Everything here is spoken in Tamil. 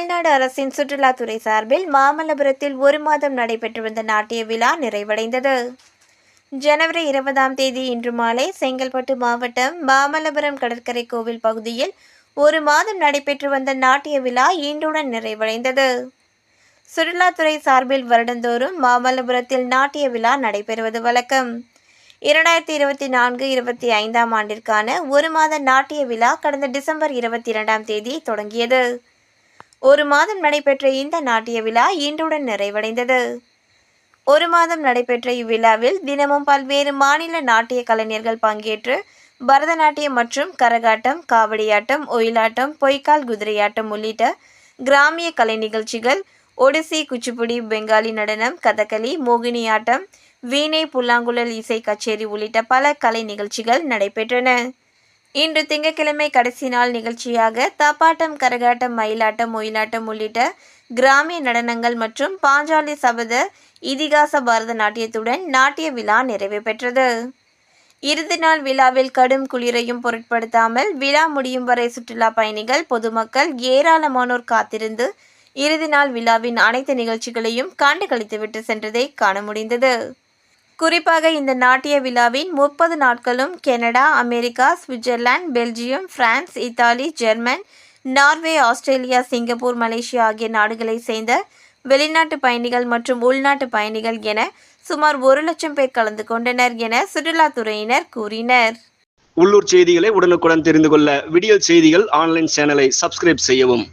தமிழ்நாடு அரசின் சுற்றுலாத்துறை சார்பில் மாமல்லபுரத்தில் ஒரு மாதம் நடைபெற்று வந்த நாட்டிய விழா நிறைவடைந்தது. ஜனவரி இருபதாம் தேதி இன்று மாலை செங்கல்பட்டு மாவட்டம் மாமல்லபுரம் கடற்கரை கோவில் பகுதியில் ஒரு மாதம் நடைபெற்று வந்த நாட்டிய விழா இன்றுடன் நிறைவடைந்தது. சுற்றுலாத்துறை சார்பில் வருடந்தோறும் மாமல்லபுரத்தில் நாட்டிய விழா நடைபெறுவது வழக்கம். இரண்டாயிரத்தி இருபத்தி நான்கு இருபத்தி ஐந்தாம் ஆண்டிற்கான ஒரு மாத நாட்டிய விழா கடந்த டிசம்பர் இருபத்தி இரண்டாம் தேதி தொடங்கியது. ஒரு மாதம் நடைபெற்ற இந்த நாட்டிய விழா இன்றுடன் நிறைவடைந்தது. ஒரு மாதம் நடைபெற்ற இவ்விழாவில் தினமும் பல்வேறு மாநில நாட்டிய கலைஞர்கள் பங்கேற்று பரதநாட்டியம் மற்றும் கரகாட்டம் காவடியாட்டம் ஒயிலாட்டம் பொய்க்கால் குதிரையாட்டம் உள்ளிட்ட கிராமிய கலை நிகழ்ச்சிகள் ஒடிசி குச்சிப்புடி பெங்காலி நடனம் கதகளி மோகினியாட்டம் வீணை புல்லாங்குழல் இசை கச்சேரி உள்ளிட்ட பல கலை நிகழ்ச்சிகள் நடைபெற்றன. இன்று திங்கட்கிழமை கடைசி நாள் நிகழ்ச்சியாக தப்பாட்டம் கரகாட்டம் மயிலாட்டம் ஒயிலாட்டம் உள்ளிட்ட கிராமிய நடனங்கள் மற்றும் பாஞ்சாலி சபத இதிகாச பாரத நாட்டியத்துடன் நாட்டிய விழா நிறைவு பெற்றது. இறுதி நாள் விழாவில் கடும் குளிரையும் பொருட்படுத்தாமல் விழா முடியும் வரை சுற்றுலா பயணிகள் பொதுமக்கள் ஏராளமானோர் காத்திருந்து இறுதி நாள் விழாவின் அனைத்து நிகழ்ச்சிகளையும் கண்டு கழித்துவிட்டு சென்றதை காண முடிந்தது. குறிப்பாக இந்த நாட்டிய விழாவின் முப்பது நாட்களும் Canada America Switzerland Belgium France Italy German Norway Australia Singapore Malaysia ஆகிய நாடுகளை சேர்ந்த வெளிநாட்டு பயணிகள் மற்றும் உள்நாட்டு பயணிகள் என சுமார் ஒரு லட்சம் பேர் கலந்து கொண்டனர் என சுற்றுலாத்துறையினர் கூறினர். உள்ளூர் செய்திகளை உடனுக்குடன் தெரிந்து கொள்ள விடியல் செய்திகள் ஆன்லைன் சேனலை சப்ஸ்கிரைப் செய்யவும்.